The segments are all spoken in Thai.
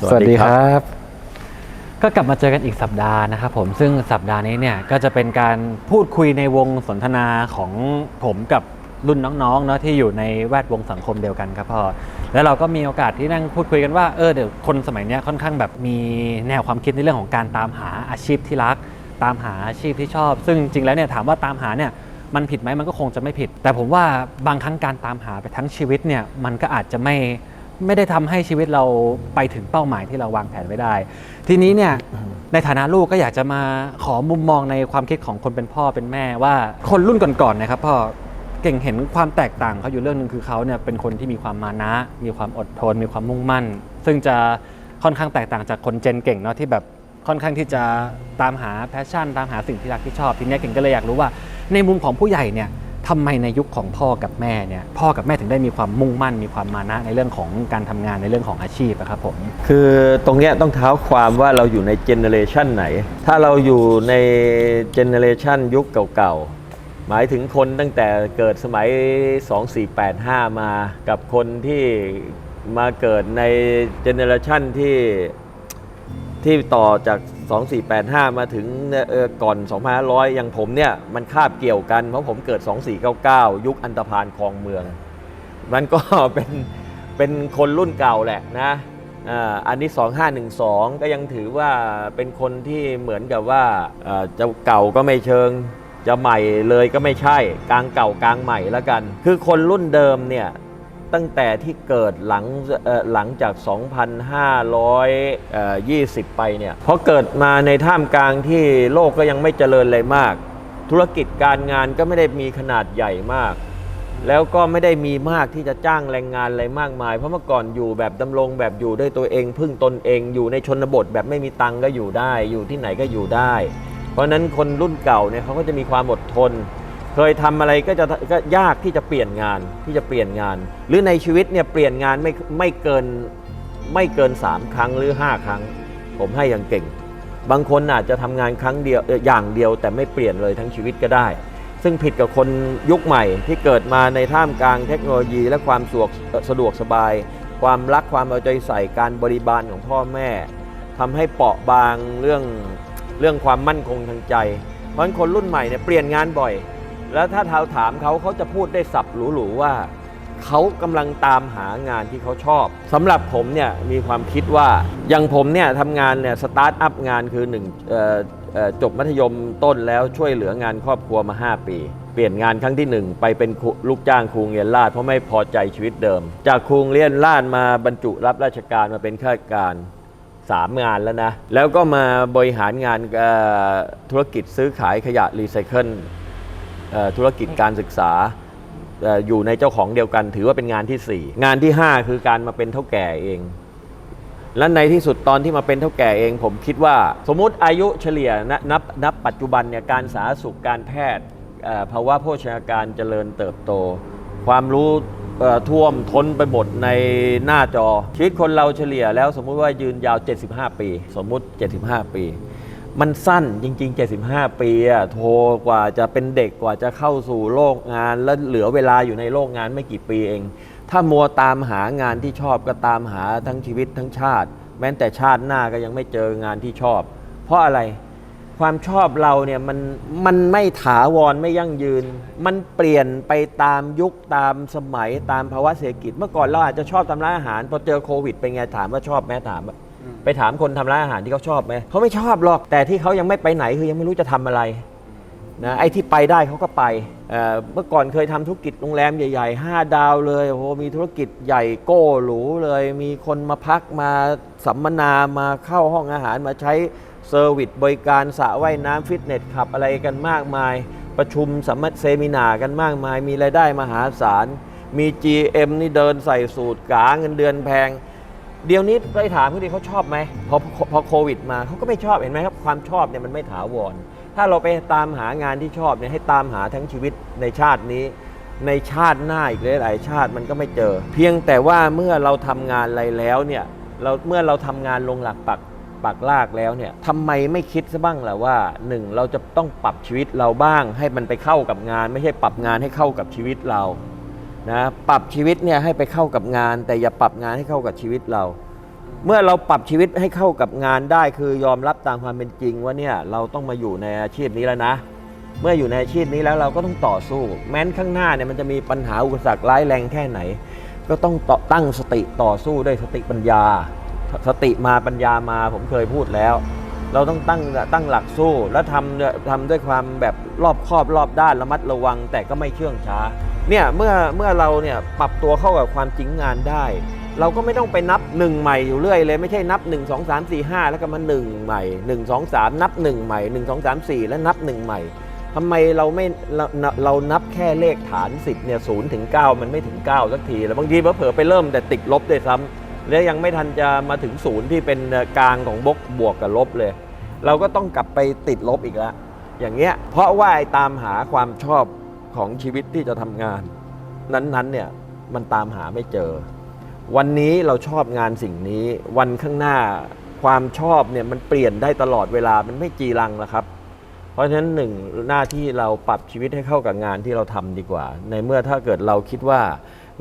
สวัสดีครับ ก็กลับมาเจอกันอีกสัปดาห์นะครับผมซึ่งสัปดาห์นี้เนี่ยก็จะเป็นการพูดคุยในวงสนทนาของผมกับรุ่นน้องๆเนาะที่อยู่ในแวดวงสังคมเดียวกันครับพ่อแล้วเราก็มีโอกาสที่นั่งพูดคุยกันว่าเออเดี๋ยวคนสมัยเนี้ยค่อนข้างแบบมีแนวความคิดในเรื่องของการตามหาอาชีพที่รัก ตามหาอาชีพที่ชอบ ซึ่งจริงแล้วเนี่ยถามว่าตามหาเนี่ยมันผิดไหมมันก็คงจะไม่ผิด แต่ผมว่าบางครั้งการตามหาไปทั้งชีวิตเนี่ยมันก็อาจจะไม่ ไม่ได้ทำให้ชีวิตเราไปถึงเป้าหมายที่เราวางแผนไว้ได้ ทีนี้เนี่ยในฐานะลูกก็อยากจะมาขอมุมมองในความคิดของคนเป็นพ่อเป็นแม่ว่าคนรุ่นก่อนๆนะครับพ่อเก่งเห็นความแตกต่างเขาอยู่เรื่องหนึ่งคือเขาเนี่ยเป็นคนที่มีความมานะ มีความอดทน มีความมุ่งมั่น ซึ่งจะค่อนข้างแตกต่างจากคนเจนเก่งเนาะที่แบบค่อนข้างที่จะตามหาแพชชั่น ตามหาสิ่งที่รักที่ชอบ ทีเนี้ยเก่งก็เลยอยากรู้ว่า ในมุมของผู้ใหญ่เนี่ย ทำไมในยุคของพ่อกับแม่เนี่ยพ่อกับแม่ถึงได้มีความมุ่งมั่น มีความมานะในเรื่องของการทำงานในเรื่องของอาชีพอะครับผม คือตรงเนี้ยต้องเท้าความว่าเราอยู่ในเจเนเรชันไหน ถ้าเราอยู่ในเจเนเรชันยุคเก่าๆ หมายถึงคนตั้งแต่เกิดสมัย 2485 มา กับคนที่มาเกิดในเจเนเรชันที่ ที่ต่อจาก 2485 มาถึงก่อน 2500 อย่างผมเนี่ยมันคาบเกี่ยวกัน เพราะผมเกิด 2499 ยุคอันตรพานคลองเมือง มันก็เป็นเป็นคนรุ่นเก่าแหละนะอันนี้ 2512 ก็ยังถือว่าเป็นคนที่เหมือนกับว่าจะเก่าก็ไม่เชิง จะใหม่เลยก็ไม่ใช่ กลางเก่ากลางใหม่แล้วกัน คือคนรุ่นเดิมเนี่ย ตั้งแต่ที่เกิดหลังหลังจาก 2,520 ไปเนี่ยเพราะเกิดมาในท่ามกลางที่โลกก็ยังไม่เจริญเลยมาก ธุรกิจการงานก็ไม่ได้มีขนาดใหญ่มาก แล้วก็ไม่ได้มีมากที่จะจ้างแรงงานอะไรมากมาย เพราะเมื่อก่อนอยู่แบบดำรงแบบอยู่ด้วยตัวเอง พึ่งตนเองอยู่ในชนบทแบบไม่มีตังก็อยู่ได้ อยู่ที่ไหนก็อยู่ได้ เพราะนั้นคนรุ่นเก่าเนี่ยเขาก็จะมีความอดทน เคยทำอะไรก็จะก็ยากที่จะเปลี่ยนงานที่จะเปลี่ยนงาน หรือในชีวิตเนี่ยเปลี่ยนงานไม่ไม่เกินไม่เกิน 3 ครั้งหรือ 5 ครั้ง ผมให้อย่างเก่ง บางคนอาจจะทำงานครั้งเดียวอย่างเดียว แต่ไม่เปลี่ยนเลยทั้งชีวิตก็ได้ ซึ่งผิดกับคนยุคใหม่ที่เกิดมาในท่ามกลางเทคโนโลยี และความสะดวกสะดวกสบาย ความรักความเอาใจใส่การบริบาลของพ่อแม่ทำให้เปราะบางเรื่องเรื่องความมั่นคงทางใจ เพราะฉะนั้นคนรุ่นใหม่เนี่ยเปลี่ยนงานบ่อย แล้วถ้าเราถามเขาเขาจะพูดได้สับหรูๆว่า เขากำลังตามหางานที่เขาชอบสำหรับผมเนี่ยมีความคิดว่าอย่างผมเนี่ยทำงานเนี่ยสตาร์ทอัพงานคือหนึ่งจบมัธยมต้นแล้วช่วยเหลืองานครอบครัวมา 5 ปี เปลี่ยนงานครั้งที่ 1 ไปเป็นลูกจ้างครูโรงเรียนราชเพราะไม่พอใจชีวิตเดิม จากครูเรียนราชมาบรรจุรับราชการมาเป็นข้าราชการสามงานแล้วนะ แล้วก็มาบริหารงานธุรกิจซื้อขายขยะรีไซเคิล ธุรกิจการศึกษาเอ่ออยู่ในเจ้าของเดียวกัน ถือว่าเป็นงานที่ 4 งานที่ 5 คือการมาเป็นเท่าแก่เอง และในที่สุดตอนที่มาเป็นเท่าแก่เอง ผมคิดว่า สมมุติอายุเฉลี่ยนนับนับปัจจุบันเนี่ยการสาธารณสุขการแพทย์เอ่อภาวะโภชนาการเจริญเติบโต ความรู้เอ่อท่วมท้นไปหมดในหน้าจอ ชีวิตคนเราเฉลี่ยแล้วสมมุติว่ายืนยาว 75 ปี สมมุติ 75 ปี มันสั้นจริง ๆ 75 ปีอะโทรกว่าจะเป็นเด็กกว่าจะเข้าสู่โลกงาน แล้วเหลือเวลาอยู่ในโลกงานไม่กี่ปีเอง ถ้ามัวตามหางานที่ชอบก็ตามหาทั้งชีวิตทั้งชาติ แม้แต่ชาติหน้าก็ยังไม่เจองานที่ชอบ เพราะอะไรความชอบเราเนี่ยมันมันไม่ถาวรไม่ยั่งยืน มันเปลี่ยนไปตามยุคตามสมัยตามภาวะเศรษฐกิจ เมื่อก่อนเราอาจจะชอบทำร้านอาหารพอเจอโควิดเป็นไงถามว่าชอบไหมถามว่า ไปถามคนทำร้านอาหารที่เขาชอบไหมเขาไม่ชอบหรอกแต่ที่เขายังไม่ไปไหนคือยังไม่รู้จะทำอะไรนะไอ้ที่ไปได้เขาก็ไปเอ่อเมื่อก่อนเคยทำธุรกิจโรงแรมใหญ่ๆ 5 ดาวเลยโอ้โหมีธุรกิจใหญ่โก้หรูเลย มีคนมาพักมาสัมมนามาเข้าห้องอาหารมาใช้เซอร์วิสบริการสระว่ายน้ำฟิตเนสขับอะไรกันมากมาย ประชุมสัมมเซมินากันมากมาย มีรายได้มหาศาล มี GM นี่เดินใส่สูตรกาเงินเดือนแพง เดี๋ยวนี้ไปถามเขาดิเขาชอบไหมพอพอโควิดมาเขาก็ไม่ชอบเห็นไหมครับ ความชอบเนี่ยมันไม่ถาวร ถ้าเราไปตามหางานที่ชอบเนี่ยให้ตามหาทั้งชีวิตในชาตินี้ ในชาติหน้าอีกหลายๆชาติมันก็ไม่เจอ เพียงแต่ว่าเมื่อเราทำงานอะไรแล้วเนี่ยเราเมื่อเราทำงานลงหลักปักปักลากแล้วเนี่ยทำไมไม่คิดซะบ้างล่ะว่าหนึ่งเราจะต้องปรับชีวิตเราบ้าง ให้มันไปเข้ากับงาน ไม่ใช่ปรับงานให้เข้ากับชีวิตเรา นะปรับชีวิตเนี่ยให้ไปเข้ากับงาน แต่อย่าปรับงานให้เข้ากับชีวิตเรา เมื่อเราปรับชีวิตให้เข้ากับงานได้ คือยอมรับตามความเป็นจริงว่าเนี่ยเราต้องมาอยู่ในอาชีพนี้แล้วนะ เมื่ออยู่ในอาชีพนี้แล้วเราก็ต้องต่อสู้ แม้นข้างหน้าเนี่ยมันจะมีปัญหาอุปสรรคร้ายแรงแค่ไหน ก็ต้องต,ตั้งสติต่อสู้ด้วยสติปัญญา สติมาปัญญามาผมเคยพูดแล้ว เราต้องตั้งตั้งหลักสู้ แล้วทำทำด้วยความแบบรอบคอบรอบด้านระมัดระวัง แต่ก็ไม่เชื่องช้า เนี่ยเมื่อเมื่อเราเนี่ยปรับตัวเข้ากับความจริงงานได้ เราก็ไม่ต้องไปนับหนึ่งใหม่อยู่เรื่อยเลยไม่ใช่นับ 1 2 3 4 5 แล้วก็มา1ใหม่1 2 3 นับ1ใหม่1 2 3 4 แล้วนับ1ใหม่ทำไมเราไม่เราเรานับแค่เลขฐาน 10เนี่ยศูนย์ถึง9มันไม่ถึง9สักทีแล้วบางทีเผลอไปเริ่มแต่ติดลบด้วยซ้ำแล้วยังไม่ทันจะมาถึงศูนย์ที่เป็นกลางของบกบวกกับลบเลย เราก็ต้องกลับไปติดลบอีกแล้วอย่างเงี้ยเพราะว่าไอ้ตามหาความชอบ ของชีวิตที่จะทำงาน นั้นๆเนี่ยมันตามหาไม่เจอ วันนี้เราชอบงานสิ่งนี้ วันข้างหน้าความชอบเนี่ยมันเปลี่ยนได้ตลอดเวลามันไม่จีรังนะครับ เพราะฉะนั้นหนึ่งหน้าที่เราปรับชีวิตให้เข้ากับงานที่เราทำดีกว่า ในเมื่อถ้าเกิดเราคิดว่า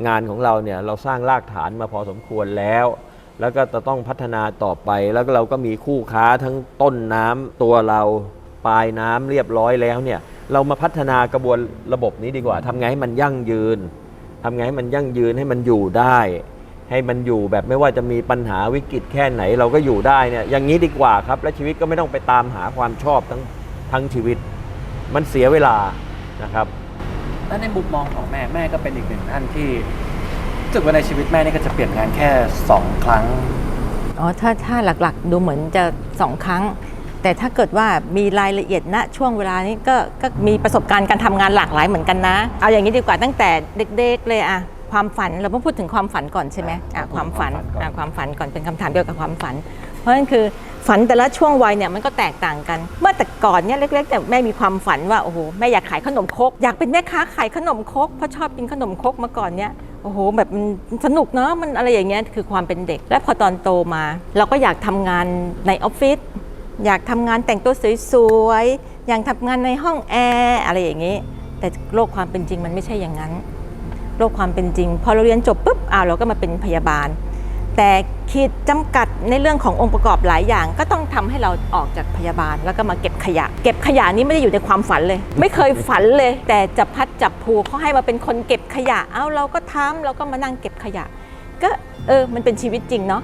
งานของเราเนี่ยเราสร้างรากฐานมาพอสมควรแล้วแล้วก็จะต้องพัฒนาต่อไป แล้วเราก็มีคู่ค้าทั้งต้นน้ำตัวเรา ปลายน้ำเรียบร้อยแล้วเนี่ยเรามาพัฒนากระบวนระบบนี้ดีกว่าทำไงให้มันยั่งยืนทำไงให้มันยั่งยืนให้มันอยู่ได้ ให้มันอยู่แบบไม่ว่าจะมีปัญหาวิกฤตแค่ไหนเราก็อยู่ได้เนี่ยอย่างนี้ดีกว่าครับ และชีวิตก็ไม่ต้องไปตามหาความชอบทั้งทั้งชีวิต มันเสียเวลานะครับและในมุมมองของแม่แม่ก็เป็นอีกหนึ่งท่านที่รู้สึกว่าในชีวิตแม่นี่ก็จะเปลี่ยนงานแค่2ครั้งอ๋อถ้าถ้าหลักๆ ดูเหมือนจะสองครั้ง แต่ถ้าเกิดว่ามีรายละเอียดณช่วงเวลานี้ก็ก็มีประสบการณ์การทำงานหลากหลายเหมือนกันนะ เอาอย่างนี้ดีกว่าตั้งแต่เด็กๆเลยอะความฝันเราต้องพูดถึงความฝันก่อนใช่ไหมอะอะความฝันความฝันก่อนอะความฝันก่อนเป็นคำถามเกี่ยวกับความฝัน เพราะฉะนั้นคือฝันแต่ละช่วงวัยเนี่ยมันก็แตกต่างกัน เมื่อแต่ก่อนเนี่ยเล็กๆแต่แม่มีความฝันว่าโอ้โหแม่อยากขายขนมครกอยากเป็นแม่ค้าขายขนมครกเพราะชอบกินขนมครกมาก่อนเนี่ยโอ้โหแบบมันสนุกเนาะมันอะไรอย่างเงี้ยคือความเป็นเด็ก และพอตอนโตมา เราก็อยากทำงานในออฟฟิศ อยากทำงานแต่งตัวสวยๆ อยากทำงานในห้องแอร์อะไรอย่างงี้ แต่โลกความเป็นจริงมันไม่ใช่อย่างนั้น โลกความเป็นจริง พอเราเรียนจบปุ๊บอ้าวเราก็มาเป็นพยาบาล แต่ขีดจำกัดในเรื่องขององค์ประกอบหลายอย่าง ก็ต้องทำให้เราออกจากพยาบาล แล้วก็มาเก็บขยะ เก็บขยะนี้ไม่ได้อยู่ในความฝันเลย ไม่เคยฝันเลย แต่จับพัดจับผูเขาให้มาเป็นคนเก็บขยะ เอ้าเราก็ทำเราก็มานั่งเก็บขยะ ก็เออมันเป็นชีวิตจริงเนาะ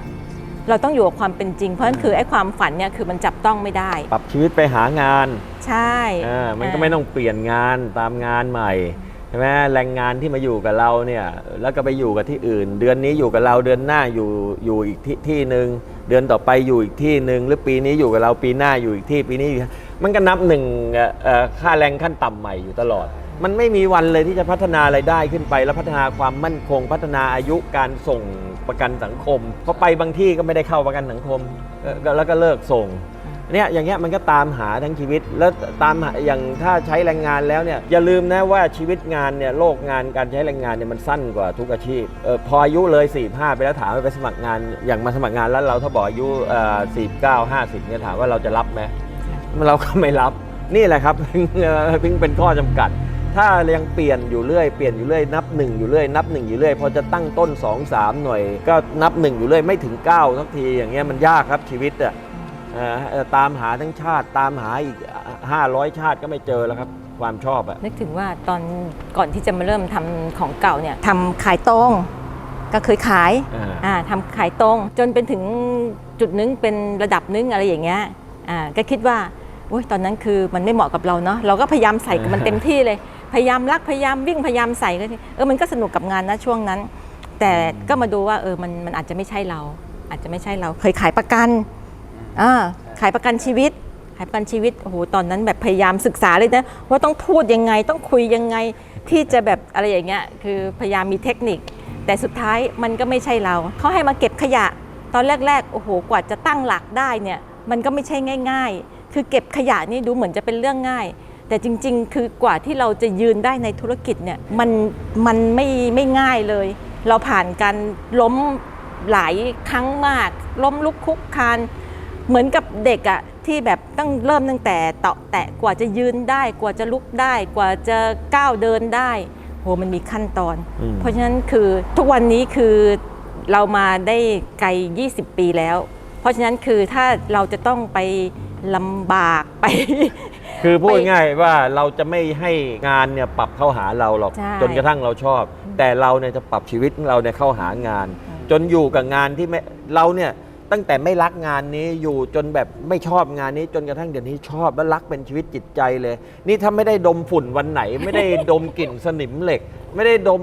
เราต้องอยู่กับความเป็นจริง เพราะฉะนั้นคือไอ้ความฝันเนี่ยคือมันจับต้องไม่ได้ ปรับชีวิตไปหางานใช่อ่ามันก็ไม่ต้องเปลี่ยนงานตามงานใหม่ใช่ไหมแรงงานที่มาอยู่กับเราเนี่ยแล้วก็ไปอยู่กับที่อื่น เดือนนี้อยู่กับเราเดือนหน้าอยู่อยู่อีกที่ที่หนึ่งเดือนต่อไปอยู่อีกที่หนึ่งหรือปีนี้อยู่กับเราปีหน้าอยู่อีกที่ปีนี้อยู่มันก็นับหนึ่งเอ่อเอ่อค่าแรงขั้นต่ำใหม่อยู่ตลอด มันไม่มีวันเลยที่จะพัฒนาไรายได้ขึ้นไป แล้วพัฒนาความมั่นคง พัฒนาอายุการส่งประกันสังคมเพราะไปบางที่ก็ไม่ได้เข้าประกันสังคมเอ่อแล้วก็เลิกส่งเนี่ยอย่างเงี้ยมันก็ตามหาทั้งชีวิต แล้วตามหาอย่างถ้าใช้แรงงานแล้วเนี่ยอย่าลืมนะว่าชีวิตงานเนี่ยโลกงานการใช้แรงงานเนี่ยมันสั้นกว่าทุกอาชีพเออพออายุเลย45ไปแล้วถามว่าไปสมัครงานอย่างมาสมัครงานแล้วเราถ้าบอกอายุเอ่อ49 50เนี่ยถามว่าเราจะรับไหม เราก็ไม่รับนี่แหละครับเพิ่งเป็นข้อจำกัด ถ้ายังเปลี่ยนอยู่เรื่อยเปลี่ยนอยู่เรื่อยนับหนึ่งอยู่เรื่อยนับหนึ่งอยู่เรื่อยพอจะตั้งต้น 2 3 หน่วยก็นับหนึ่งอยู่เรื่อยไม่ถึง9สักทีอย่างเงี้ยมันยากครับชีวิตอะเอ่อเอ่อตามหาทั้งชาติตามหาอีก 500 ชาติก็ไม่เจอแล้วครับความชอบอะนึกถึงว่าตอนก่อนที่จะมาเริ่มทำของเก่าเนี่ยทำขายตรงก็เคยขายอ่าอ่าทำขายตรง จนเป็นถึงจุดนึงเป็นระดับนึงอะไรอย่างเงี้ยอ่าก็คิดว่าโอ๊ยตอนนั้นคือมันไม่เหมาะกับเราเนาะเราก็พยายามใส่กับมันเต็มที่เลย พยายามรักพยายามวิ่งพยายามใส่ก็เออมันก็สนุกกับงานนะช่วงนั้น แต่ก็มาดูว่าเออมันมันอาจจะไม่ใช่เรา อาจจะไม่ใช่เราเคยขายประกันอ่าขายประกันชีวิต ขายประกันชีวิตโอ้โหตอนนั้นแบบพยายามศึกษาเลยนะว่าต้องพูดยังไงต้องคุยยังไงที่จะแบบอะไรอย่างเงี้ยคือพยายามมีเทคนิค แต่สุดท้ายมันก็ไม่ใช่เราเขาให้มาเก็บขยะ ตอนแรกๆโอ้โหกว่าจะตั้งหลักได้เนี่ยมันก็ไม่ใช่ง่าย ๆ คือเก็บขยะนี่ดูเหมือนจะเป็นเรื่องง่าย แต่จริง ๆ คือกว่าที่เราจะยืนได้ในธุรกิจเนี่ยมันมันไม่ไม่ง่ายเลย เราผ่านการล้มหลายครั้งมาก ล้มลุกคลุกคลานเหมือนกับเด็กอะที่แบบต้องเริ่มตั้งแต่เตาะแตะกว่าจะยืนได้ กว่าจะลุกได้ กว่าจะก้าวเดินได้โหมันมีขั้นตอนอืมเพราะฉะนั้นคือทุกวันนี้คือเรามาได้ไกล 20 ปีแล้ว เพราะฉะนั้นคือถ้าเราจะต้องไปลำบากไป คือพูดไปง่ายๆว่าเราจะไม่ให้งานเนี่ยปรับเข้าหาเราหรอกใช่ จนกระทั่งเราชอบ แต่เราเนี่ยจะปรับชีวิตของเราเนี่ยเข้าหางาน จนอยู่กับงานที่ไม่เราเนี่ยตั้งแต่ไม่รักงานนี้อยู่จนแบบไม่ชอบงานนี้จนกระทั่งเดี๋ยวนี้ชอบและรักเป็นชีวิตจิตใจเลย นี่ถ้าไม่ได้ดมฝุ่นวันไหน ไม่ได้ดมกลิ่นสนิมเหล็ก ไม่ได้ดม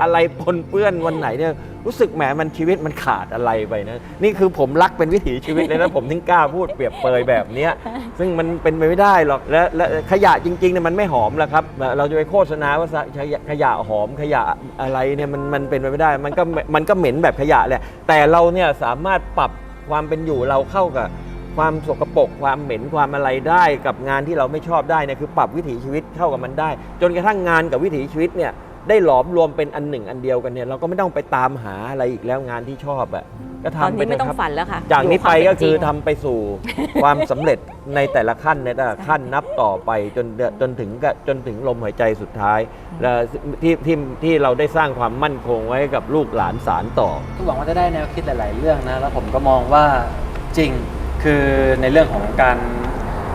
อะไรปนเปื้อนวันไหนเนี่ยรู้สึกแหมมันชีวิตมันขาดอะไรไปนะนี่คือผมรักเป็นวิถีชีวิตเลยนะ ผมถึงกล้าพูดเปรียบเปยแบบเนี้ยซึ่งมันเป็นไปไม่ได้หรอกและและขยะจริงๆเนี่ยมันไม่หอมหรอกครับ เราจะไปโฆษณาว่าขยะขยะหอมขยะอะไรเนี่ยมันมันเป็นไปไม่ได้ มันก็มันก็เหม็นแบบขยะแหละแต่เราเนี่ยสามารถปรับความเป็นอยู่เราเข้ากับความสกปรกความเหม็นความอะไรได้กับงานที่เราไม่ชอบได้เนี่ยคือปรับวิถีชีวิตเข้ากับมันได้ จนกระทั่งงานกับวิถีชีวิตเนี่ย ได้หลอมรวมเป็นอันหนึ่งอันเดียวกันเนี่ยเราก็ไม่ต้องไปตามหาอะไรอีกแล้วงานที่ชอบอะก็ตอนทำไปนี้ไม่เถต้องอะครับฝันแล้วค่ะจากนี้ไปยู่ก็วามเนคือจริงทำไปสู่ความสำเร็จในแต่ละขั้นในแต่ละขั้นนับต่อไปจนจนถึงกับจนถึงลมหายใจสุดท้ายและที่ที่ที่เราได้สร้างความมั่นคงไว้กับลูกหลานสารต่อ ก็หวังว่าจะได้แนวคิดหลาย ๆ เรื่องนะ แล้วผมก็มองว่าจริงคือในเรื่องของการ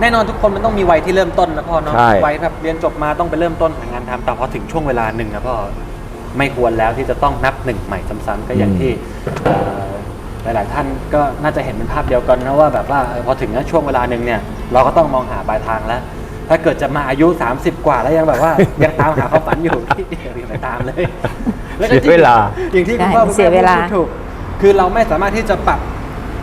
แน่นอนทุกคนมันต้องมีวัยที่เริ่มต้นนะพ่อเนาะใช่ วัยแบบเรียนจบมาต้องไปเริ่มต้นหางานทำแต่พอถึงช่วงเวลาหนึ่งนะพ่อไม่ควรแล้วที่จะต้องนับหนึ่งใหม่ซ้ำๆก็อย่างที่เอ่อหลาย ๆ ท่านก็น่าจะเห็นเป็นภาพเดียวกันนะว่าแบบว่าเออพอถึงช่วงเวลาหนึ่งเนี่ยเราก็ต้องมองหาปลายทางแล้ว ถ้าเกิดจะมาอายุ 30 กว่าแล้วยังแบบว่า ยังตามหาความฝันอยู่ ที่อย่าไปตามเลยแล้วก็จริงเสียเวลา อย่างที่คุณใช่พ่อคุณเสีแม่ยเวลาพูดถูก คือเราไม่สามารถที่จะปรับ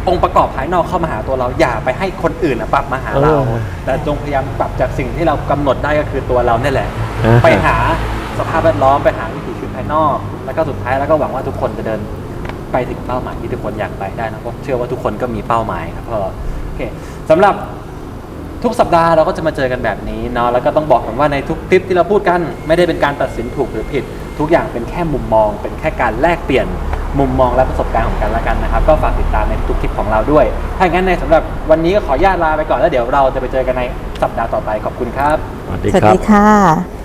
องค์ประกอบภายนอกเข้ามาหาตัวเราอย่าไปให้คนอื่นนะปรับมาหาเรา เออแต่จงพยายามปรับจากสิ่งที่เรากำหนดได้ก็คือตัวเราเนี่ยแหละ อ่าฮะ ไปหาสภาพแวดล้อมไปหาวิถีชีวิตภายนอก แล้วก็สุดท้ายแล้วก็หวังว่าทุกคนจะเดินไปถึงเป้าหมายที่ทุกคนอยากไปได้นะเพราะเชื่อว่าทุกคนก็มีเป้าหมายครับพ่อโอเคสำหรับ ทุกสัปดาห์เราก็จะมาเจอกันแบบนี้เนาะแล้วก็ต้องบอกกันว่าในทุกคลิปที่เราพูดกัน ไม่ได้เป็นการตัดสินถูกหรือผิด ทุกอย่างเป็นแค่มุมมอง เป็นแค่การแลกเปลี่ยน มุมมองและประสบการณ์ของกันและกันนะครับ ก็ฝากติดตามในทุกคลิปของเราด้วย ถ้าอย่างนั้นในสำหรับวันนี้ก็ขออนุญาตลาไปก่อนแล้วเดี๋ยวเราจะไปเจอกันในสัปดาห์ต่อไปขอบคุณครับ สวัสดีสวัสครับ ดีค่ะ